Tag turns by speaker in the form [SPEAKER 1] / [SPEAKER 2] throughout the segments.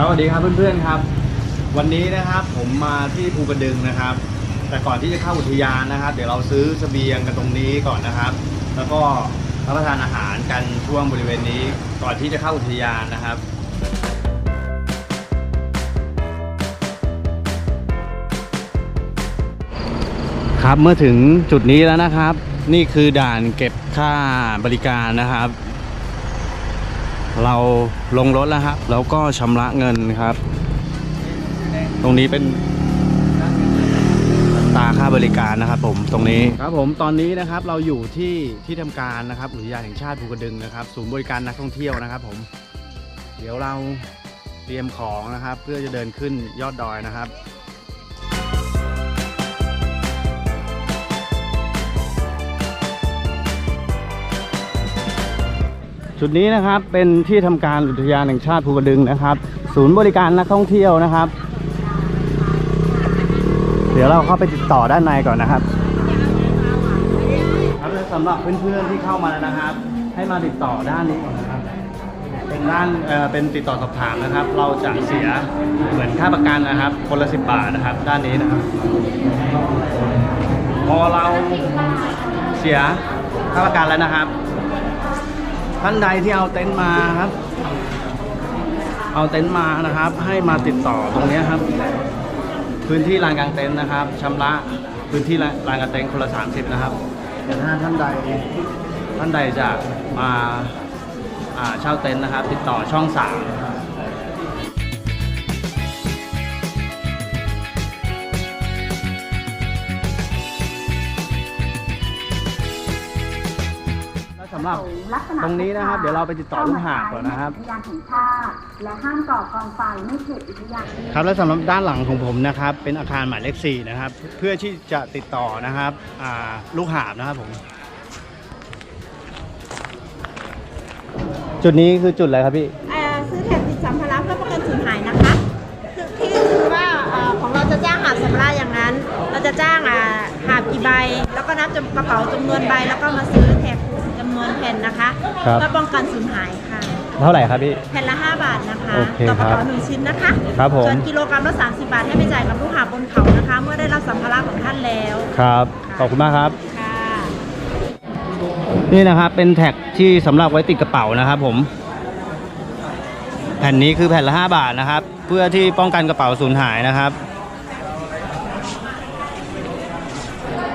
[SPEAKER 1] ครับสวัสดีครับเพื่อนๆครับ วันนี้นะครับผมมาที่ภูกระดึงนะครับ แต่ก่อนที่จะเข้าอุทยานนะครับ เดี๋ยวเราซื้อเสบียงกันตรงนี้ก่อนนะครับ แล้วก็รับประทานอาหารกันช่วงบริเวณนี้ก่อนที่จะเข้าอุทยานนะครับครับเมื่อถึงจุดนี้แล้วนะครับ นี่คือด่านเก็บค่าบริการนะครับ เราลงรถแล้วครับแล้วก็ชำระเงินครับ ตรงนี้เป็นตาค่าบริการนะครับผมตรงนี้ครับผมตอนนี้นะครับเราอยู่ที่ที่ทำการนะครับอุทยานแห่งชาติภูกระดึงนะครับ ศูนย์บริการนักท่องเที่ยวนะครับ ผม เดี๋ยวเราเตรียมของนะครับ เพื่อจะเดินขึ้นยอดดอยนะครับ จุดนี้นะครับเป็นที่ทำการอุทยานแห่งชาติภูกระดึงนะครับ ศูนย์บริการนักท่องเที่ยวนะครับ เดี๋ยวเราเข้าไปติดต่อด้านในก่อนนะครับครับสำหรับเพื่อนๆที่เข้ามานะครับ ให้มาติดต่อด้านนี้ก่อนนะครับเป็นด้านเอ่อเป็นติดต่อสอบถามนะครับ เราจะเสียเหมือนค่าประกันนะครับ คนละสิบบาทนะครับ ด้านนี้นะครับพอเราเสียค่าประกันแล้วนะครับ ท่านใดที่เอาเต็นท์มาครับ เอาเต็นท์มานะครับ ให้มาติดต่อตรงนี้ครับ พื้นที่ลานกลางเต็นท์นะครับชำระพื้นที่ลานกลางเต็นท์คนละสามสิบนะครับแต่ถ้าท่านใดท่านใดจะมาเช่าเต็นท์นะครับ ติดต่อช่องสา3ำหรับ
[SPEAKER 2] ลักษณะ
[SPEAKER 1] ตรงนี้นะครับ เดี๋ยวเราไปติดต่อลูกหาบก่อนนะครับ
[SPEAKER 2] อุทยานแห่งชาติและห้ามก่อกองไฟในเขตอุทยาน
[SPEAKER 1] ครับและสำหรับด้านหลังของผมนะครับ เป็นอาคารหมายเลข4นะครับ เพื่อที่จะติดต่อนะครับอ่าลูกหาบนะครับผมจุดนี้คือจุดอะไรครับพี่
[SPEAKER 3] เอ่อซื้อแถบติดสัมภาระเพื่อป้องกันสูญหายนะคะคือที่คือว่าเอ่อของเราจะจ้างหาบสัมภาระอย่างนั้น เราจะจ้างอ่าหาบกี่ใบ แล้วก็นับจำกระเป๋าจำนวนใบแล้วก็มาซื้อแถบจำน วนแผ่นนะคะ
[SPEAKER 1] ครับ
[SPEAKER 3] เพื่อป้องกันสูญหายค่ะ
[SPEAKER 1] เท่าไหร่ครับพี่
[SPEAKER 3] แผ่นละ 5 บาทนะคะ
[SPEAKER 1] โอเค
[SPEAKER 3] ต่อกระ
[SPEAKER 1] ครั
[SPEAKER 3] เป๋า
[SPEAKER 1] บ
[SPEAKER 3] หนึ่งชิ้นนะคะ
[SPEAKER 1] ครับผม
[SPEAKER 3] ส่วนกิโลกรัมละ 30 บาทให้ไปจ่ายกับลูกหาบบนเขานะคะ เมื่อได้รับสัมภาระของท่านแล้ว
[SPEAKER 1] ครับ ขอบคุณมากครับ
[SPEAKER 3] ค่ะ
[SPEAKER 1] นี่นะครับ เป็นแท็กที่สำหรับไว้ติดกระเป๋านะครับผม แผ่นนี้คือแผ่นละ 5 บาทนะครับ เพื่อที่ป้องกันกระเป๋าสูญหายนะครับ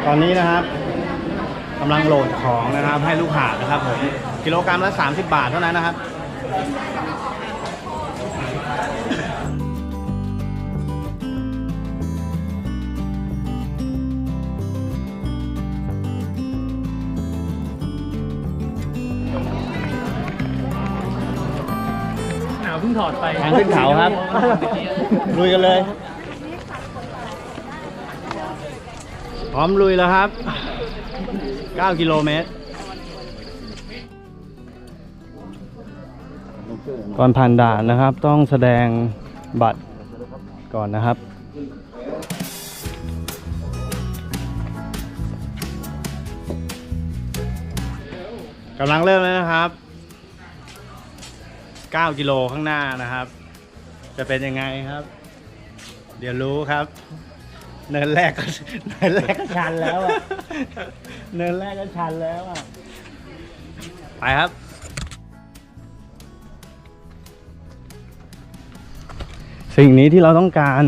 [SPEAKER 1] ตอนนี้นะครับกำลังโหลดของนะครับให้ลูกหาบนะครับผมกิโลกรัมละ 30 บาทเท่านั้นนะครับ
[SPEAKER 4] หนาวเพิ่งถอดไป
[SPEAKER 1] ทางขึ้นเขาครับ ลุยกันเลย พร้อมลุยแล้วครับ 9 กิโลเมตร ก่อนผ่านด่านนะครับ ต้องแสดงบัตรก่อนนะครับกำลังเริ่มแล้วนะครับ 9 กิโลข้างหน้านะครับ จะเป็นยังไงครับ เดี๋ยวรู้ครับ เนินแรกก็เนินแรกก็ชันแล้วอะ เนินแรกก็ชันแล้วอะ ไปครับ สิ่งนี้ที่เราต้องการ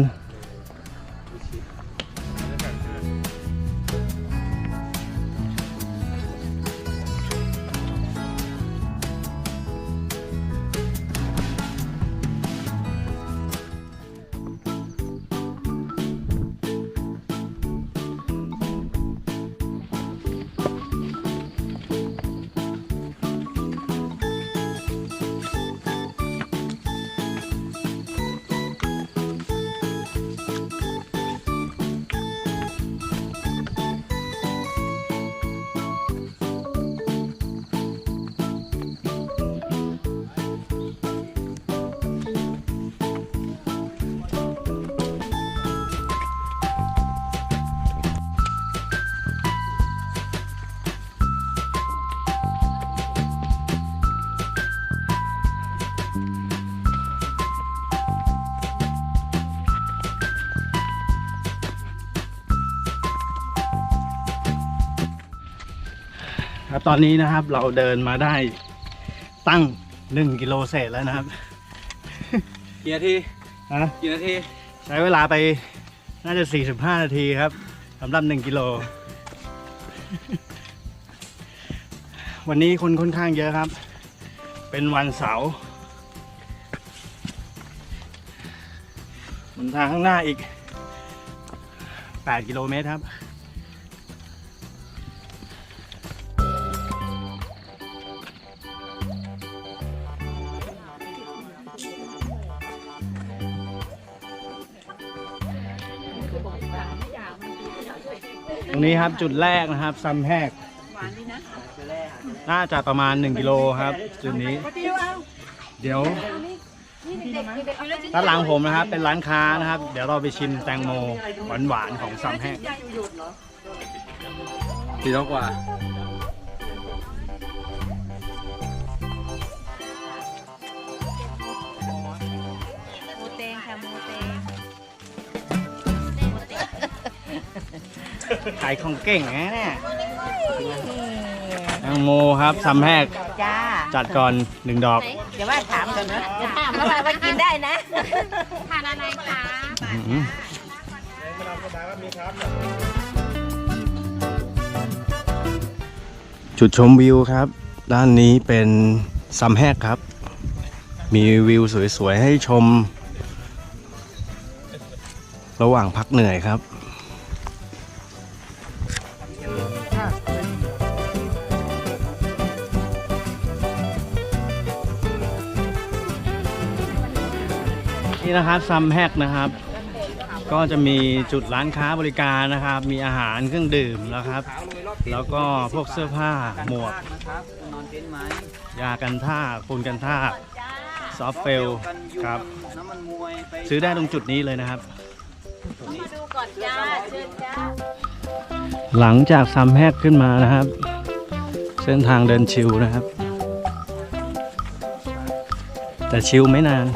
[SPEAKER 1] ครับ ตอนนี้นะครับเราเดินมาได้ตั้งหนึ่งกิโลเศษแล้วนะครับ
[SPEAKER 4] กี่นาที
[SPEAKER 1] ฮะ
[SPEAKER 4] กี่นาที
[SPEAKER 1] ใช้เวลาไปน่าจะ 45 นาทีครับสำหรับ1กิโล วันนี้คนค่อนข้างเยอะครับ เป็นวันเสาร์บนทางข้างหน้าอีก 8 กิโลเมตรครับ รงนี้ครับจุดแรกนะครับซัมแฮกน่าจะประมาณ 1กิโลครับ จุดนี้ เดี๋ยวด้านหลังผมนะครับ เป็นร้านค้านะครับ เดี๋ยวเราไปชิมแตงโมหวานๆของซัมแฮก
[SPEAKER 4] สี่ร้อยกว่า
[SPEAKER 1] ขายของเก่งนะเนี่ยแตงโมครับซัมแฮก
[SPEAKER 3] จ้า
[SPEAKER 1] จัดก่อนหนึ่งดอก
[SPEAKER 3] เดี๋ยวว่าถามกันนะจะถามว่าว่ากินได้นะทานอะไรคะ
[SPEAKER 1] อื้อหือจุดชมวิวครับ ด้านนี้เป็นซัมแฮกครับ มีวิวสวยๆให้ชม ระหว่างพักเหนื่อยครับ นี่นะครับซัมแฮกนะครับ ก็จะมีจุดร้านค้าบริการนะครับ มีอาหารเครื่องดื่มแล้วครับ แล้วก็พวกเสื้อผ้าหมวกยากันท่าปูนกันท่าซอฟเฟลครับซื้อได้ตรงจุดนี้เลยนะครับ หลังจากซัมแฮกขึ้นมานะครับ เส้นทางเดินชิวนะครับ แต่ชิวไม่นาน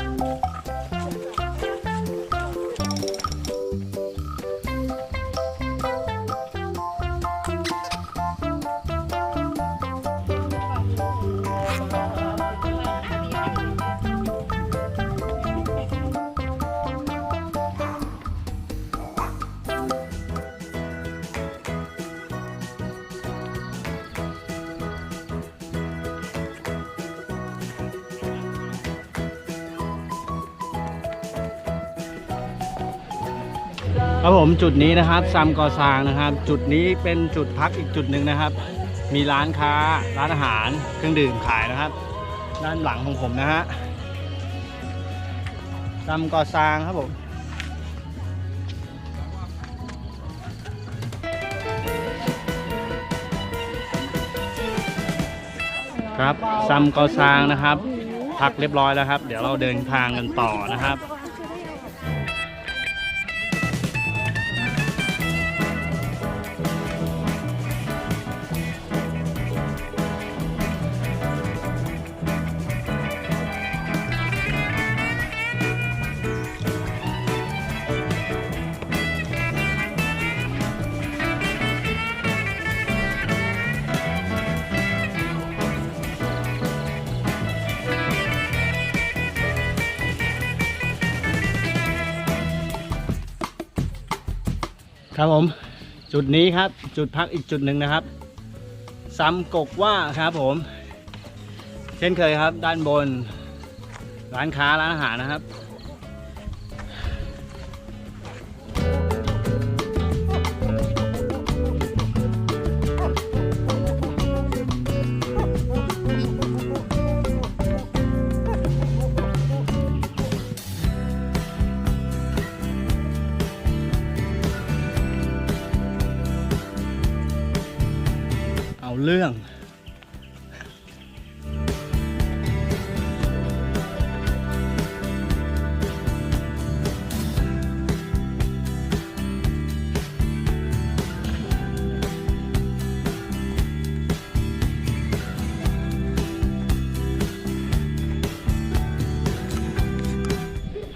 [SPEAKER 1] ครับผมจุดนี้นะครับซัมกอซางนะครับ จุดนี้เป็นจุดพักอีกจุดหนึ่งนะครับ มีร้านค้าร้านอาหารเครื่องดื่มขายนะครับ ด้านหลังของผมนะฮะซัมกอซางครับผมครับซัมกอซางนะครับ พักเรียบร้อยแล้วครับ เดี๋ยวเราเดินทางกันต่อนะครับ ครับผม จุดนี้ครับ จุดพักอีกจุดหนึ่งนะครับ ซ้ำกกว่าครับผม เช่นเคยครับ ด้านบน ร้านค้าร้านอาหารนะครับ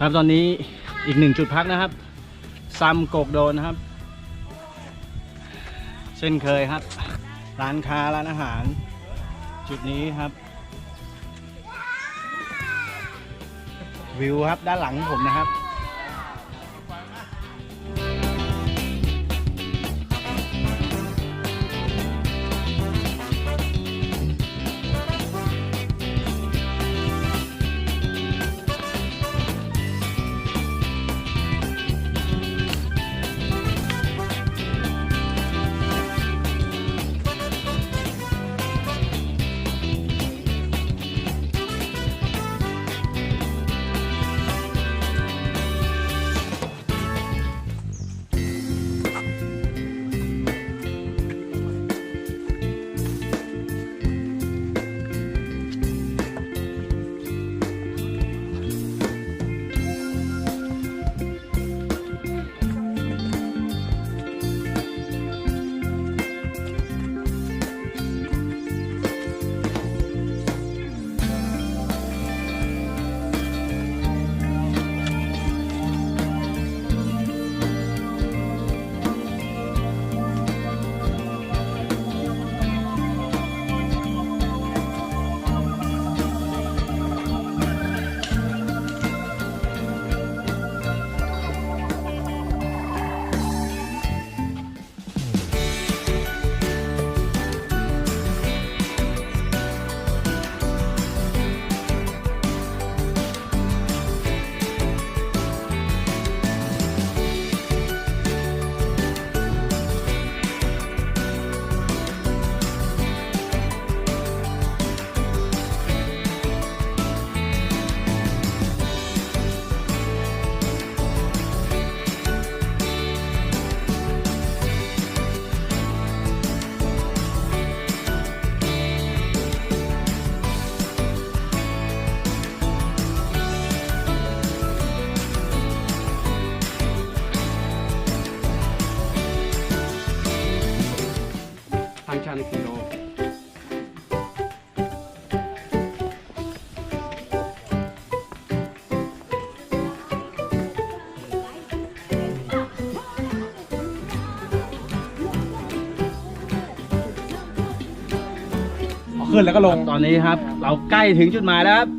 [SPEAKER 1] ครับตอนนี้อีกหนึ่งจุดพักนะครับซัมโกกโดนนะครับ เช่นเคยครับ ร้านค้าร้านอาหาร จุดนี้ครับ วิวครับด้านหลังผมนะครับ
[SPEAKER 5] ขึ้นแล้วก็ลง
[SPEAKER 1] ตอนนี้ครับ เราใกล้ถึงจุดหมายแล้วครับ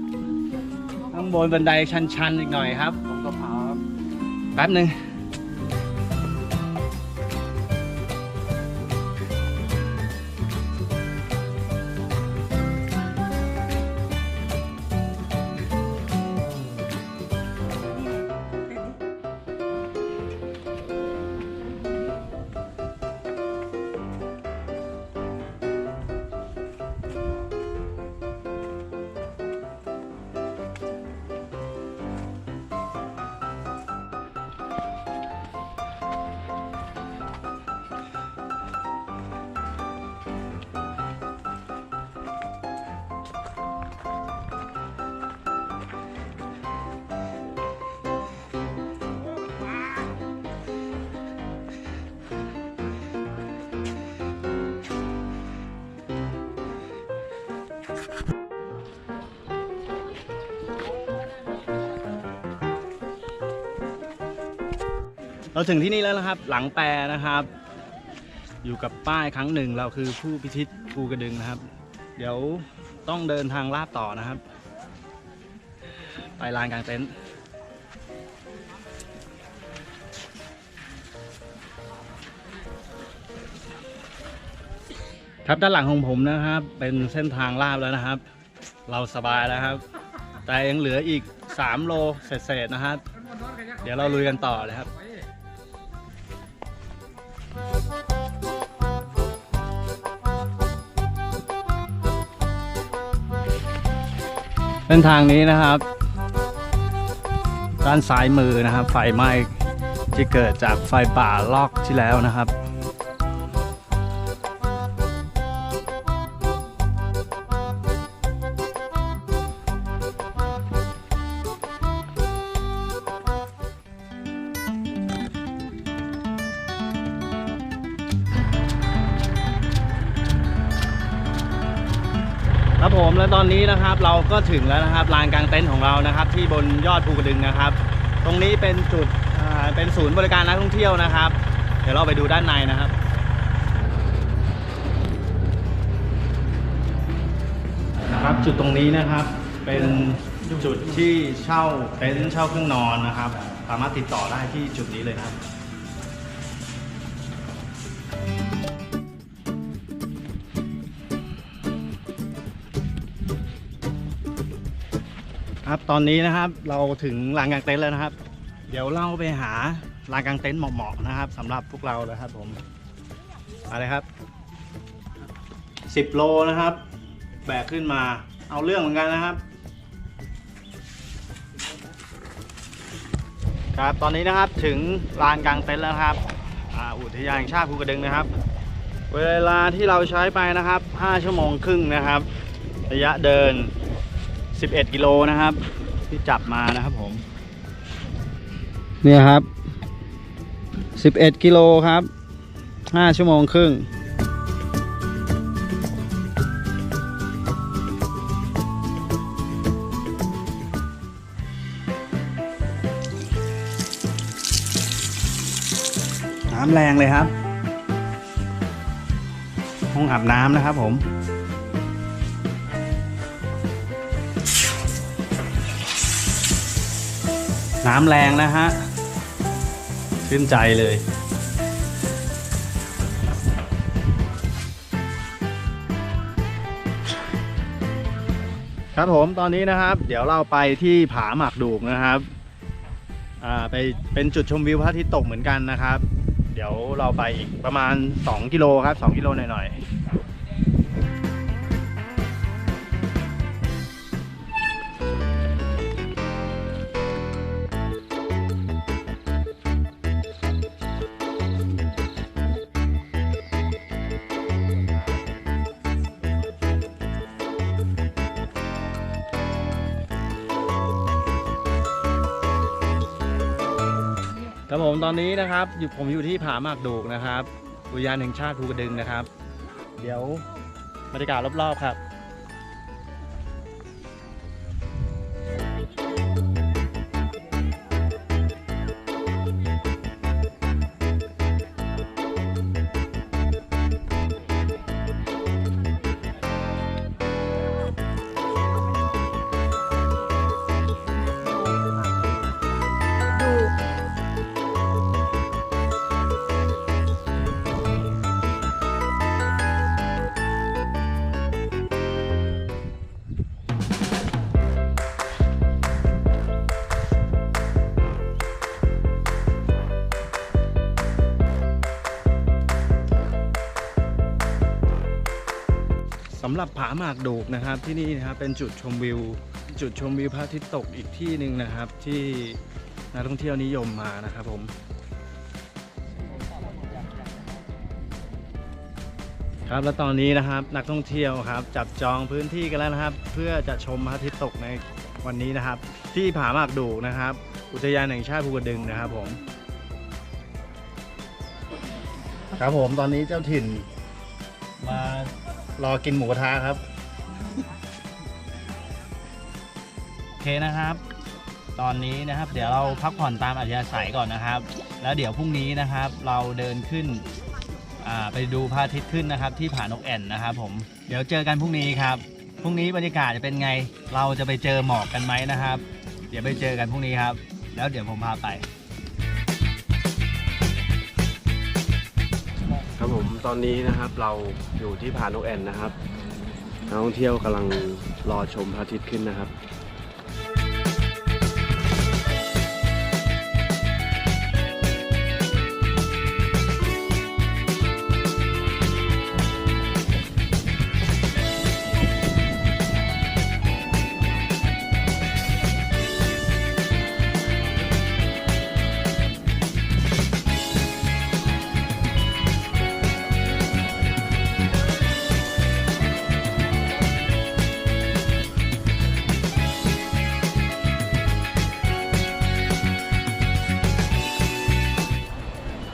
[SPEAKER 1] ข้างบนบันไดชันๆอีกหน่อยครับ
[SPEAKER 5] ลงกระเพราครับ
[SPEAKER 1] แป๊บหนึ่ง เราถึงที่นี่แล้วนะครับ หลังแปรนะครับ อยู่กับป้ายครั้งหนึ่งเราคือผู้พิชิตภูกระดึงนะครับ เดี๋ยวต้องเดินทางลาดต่อนะครับ ไปลานกลางเต็นท์ครับด้านหลังของผมนะครับ เป็นเส้นทางลาบแล้วนะครับ เราสบายแล้วครับ แต่ยังเหลืออีก 3 โลเศษๆนะครับ เดี๋ยวเราลุยกันต่อเลยครับ เส้นทางนี้นะครับ ด้านซ้ายมือนะครับ ไฟไหม้ที่เกิดจากไฟป่าลอกที่แล้วนะครับ ผมและตอนนี้นะครับเราก็ถึงแล้วนะครับลานกลางเต็นท์ของเรานะครับ ที่บนยอดภูกระดึงนะครับ ตรงนี้เป็นจุดเป็นศูนย์บริการนักท่องเที่ยวนะครับ เดี๋ยวเราไปดูด้านในนะครับ นะครับจุดตรงนี้นะครับเป็นจุดที่เช่าเต็นท์เช่าเครื่องนอนนะครับ สามารถติดต่อได้ที่จุดนี้เลยครับ ครับตอนนี้นะครับเราถึงลานกลางเต็นท์แล้วนะครับ เดี๋ยวเราไปหาลานกลางเต็นท์เหมาะๆนะครับสำหรับพวกเราเลยครับผมมาเลยครับ10โลนะครับ แบกขึ้นมาเอาเรื่องเหมือนกันนะครับ ครับตอนนี้นะครับถึงลานกลางเต็นท์แล้วครับอ,อุทยานแห่งชาติภูกระดึงนะครับ เวลาที่เราใช้ไปนะครับ 5 ชั่วโมงครึ่งนะครับ ระยะเดิน 11 กิโลนะครับ ที่จับมานะครับผม เนี่ยครับ 11 กิโลครับ 5 ชั่วโมงครึ่งน้ำแรงเลยครับ ห้องอาบน้ำนะครับผม น้ำแรงนะฮะ ชื่นใจเลยครับผมตอนนี้นะครับ เดี๋ยวเราไปที่ผาหมากดูกนะครับอ่าไปเป็นจุดชมวิวพระอาทิตย์ตกเหมือนกันนะครับ เดี๋ยวเราไปอีกประมาณ 2 กิโลครับ 2 กิโลหน่อยๆ ผมตอนนี้นะครับอยู่ผมอยู่ที่ผาหมากดูกนะครับ อุทยานแห่งชาติภูกระดึงนะครับ เดี๋ยวบรรยากาศรอบๆครับ หรับผาหมากโดกนะครับที่นี่นะครับเป็นจุดชมวิว จุดชมวิวพระอาทิตย์ตกอีกที่หนึ่งนะครับ ที่นักท่องเที่ยวนิยมมานะครับผมครับแล้วตอนนี้นะครับนักท่องเที่ยวครับ จับจองพื้นที่กันแล้วนะครับ เพื่อจะชมพระอาทิตย์ตกในวันนี้นะครับ ที่ผาหมากโดกนะครับ อุทยานแห่งชาติภูกระดึงนะครับผม ครับผมตอนนี้เจ้าถิ่นมา รอกินหมูกระทะครับ โอเคนะครับ ตอนนี้นะครับ เดี๋ยวเราพักผ่อนตามอัธยาศัยก่อนนะครับ แล้วเดี๋ยวพรุ่งนี้นะครับ เราเดินขึ้นอ่าไปดูพระอาทิตย์ขึ้นนะครับ ที่ผานกแอ่นนะครับ ผมเดี๋ยวเจอกันพรุ่งนี้ครับพรุ่งนี้บรรยากาศจะเป็นไง เราจะไปเจอหมอกกันไหมนะครับ เดี๋ยวไปเจอกันพรุ่งนี้ครับ แล้วเดี๋ยวผมพาไป
[SPEAKER 5] ครับผมตอนนี้นะครับเราอยู่ที่ผานกแอ่นนะครับนักท่องเที่ยวกำลังรอชมพระอาทิตย์ขึ้นนะครับ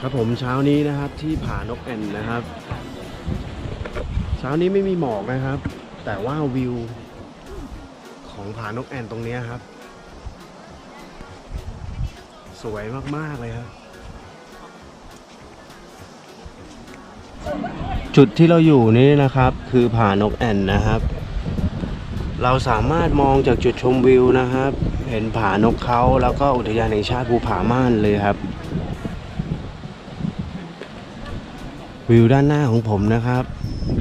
[SPEAKER 5] ครับผมเช้านี้นะครับที่ผานกแอ่นนะครับ เช้านี้ไม่มีหมอกนะครับ แต่ว่าวิว ของผานกแอ่นตรงนี้ครับ สวยมาก ๆ เลยครับ จุดที่เราอยู่นี่นะครับคือผานกแอ่นนะครับ เราสามารถมองจากจุดชมวิวนะครับ เห็นผานกเขาแล้วก็อุทยานแห่งชาติภูผาม่านเลยครับ วิวด้านหน้าของผมนะครับ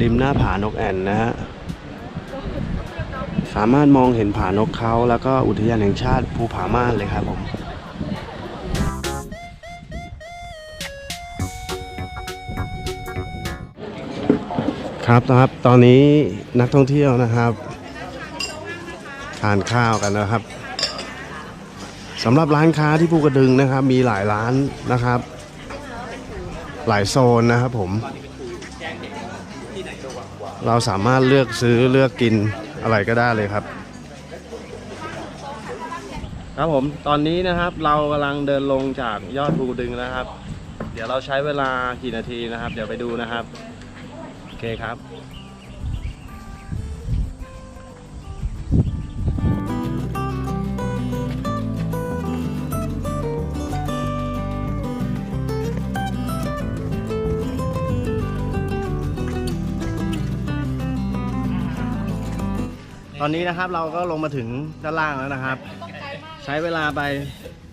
[SPEAKER 5] ริมหน้าผานกแอ่นนะฮะสามารถมองเห็นผานกเขาแล้วก็อุทยานแห่งชาติภูผาม่านเลยครับผมครับนะครับตอนนี้นักท่องเที่ยวนะครับทานข้าวกันนะครับสำหรับร้านค้าที่ภูกระดึงนะครับ มีหลายร้านนะครับ หลายโซนนะครับผม เราสามารถเลือกซื้อเลือกกินอะไรก็ได้เลยครับ ครับผมตอนนี้นะครับเรากำลังเดินลงจากยอดภูดึงนะครับ เดี๋ยวเราใช้เวลากี่นาทีนะครับ เดี๋ยวไปดูนะครับ โอเคครับ ตอนนี้นะครับเราก็ลงมาถึงด้านล่างแล้วนะครับ ใช้เวลาไป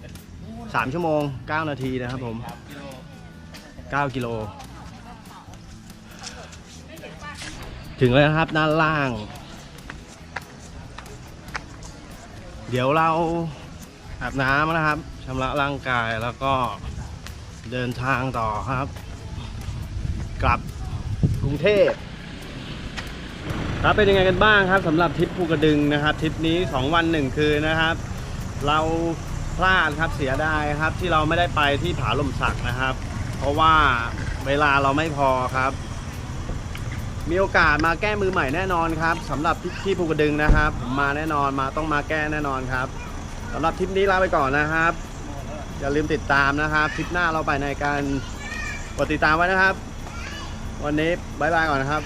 [SPEAKER 5] 3 ชั่วโมง 9 นาทีนะครับผม 9 กิโล ถึงแล้วนะครับด้านล่าง เดี๋ยวเราอาบน้ำนะครับชำระร่างกายแล้วก็เดินทางต่อครับ กลับกรุงเทพ ครับเป็นยังไงกันบ้างครับสำหรับทริปภูกระดึงนะครับทริปนี้ 2 วัน 1 คืนนะครับ เราพลาดครับเสียดายครับที่เราไม่ได้ไปที่ผาลมสักนะครับ เพราะว่าเวลาเราไม่พอครับ มีโอกาสมาแก้มือใหม่แน่นอนครับสำหรับที่ภูกระดึงนะครับผมมาแน่นอนมาต้องมาแก้แน่นอนครับสำหรับทริปนี้ลาไปก่อนนะครับ อย่าลืมติดตามนะครับทริปหน้าเราไปในการกดติดตามไว้นะครับ วันนี้บายบายก่อนนะครับ